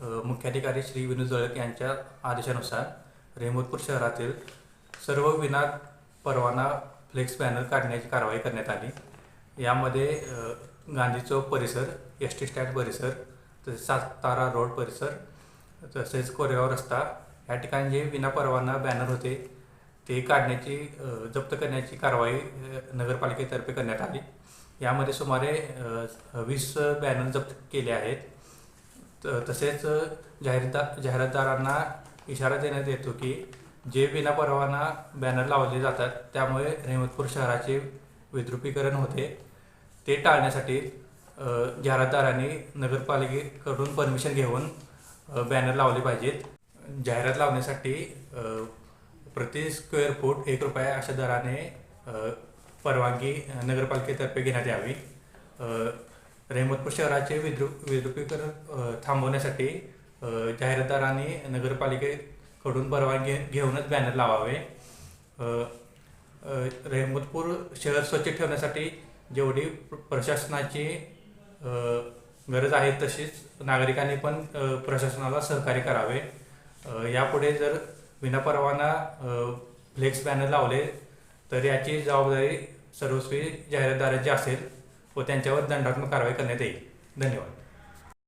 मुख्याधिकारी श्री विनोद जळक यांच्या आदेशानुसार रेहमतपूर शहरातील सर्व विना परवाना फ्लेक्स बॅनर काढण्याची कारवाई करण्यात आली. यामध्ये गांधी चौक परिसर एस टी स्टँड परिसर तसेच सातारा रोड परिसर तसेच कोरेगाव रस्ता या ठिकाणी जे विना परवाना बॅनर होते ते काढण्याची जप्त करण्याची कारवाई नगरपालिकेतर्फे करण्यात आली. यामध्ये सुमारे वीस बॅनर जप्त केले आहेत. तसेच जाहिरात जाहिरातदारांना इशारा देण्यात येतो की जे विना परवाना बॅनर लावले जातात त्यामुळे रेहमतपूर शहराचे विद्रुपीकरण होते. ते टाळण्यासाठी जाहिरातदारांनी नगरपालिकेकडून परमिशन घेऊन बॅनर लावले पाहिजेत. जाहिरात लावण्यासाठी प्रति स्क्वेअर फूट एक रुपया अशा दराने परवानगी नगरपालिकेतर्फे घेण्यात यावी. रेहमतपूर शहराचे विद्रु विद्रुपीकरण थांबवण्यासाठी जाहिरातदार जाहिरातदारांनी नगरपालिकेकडून परवानगी घेऊनच बॅनर लावावे. रहमतपूर रेहमतपूर शहर स्वच्छ ठेवण्यासाठी जेवढी प्रशासनाची गरज आहे तशीच नागरिकांनी पण प्रशासनाला सहकार्य करावे. यापुढे जर विनापरवाना फ्लेक्स बॅनर लावले तर याची जबाबदारी सर्वस्वी जाहिरातदाराची असेल. व त्यांच्यावर दंडात्मक कारवाई करण्यात येईल. धन्यवाद.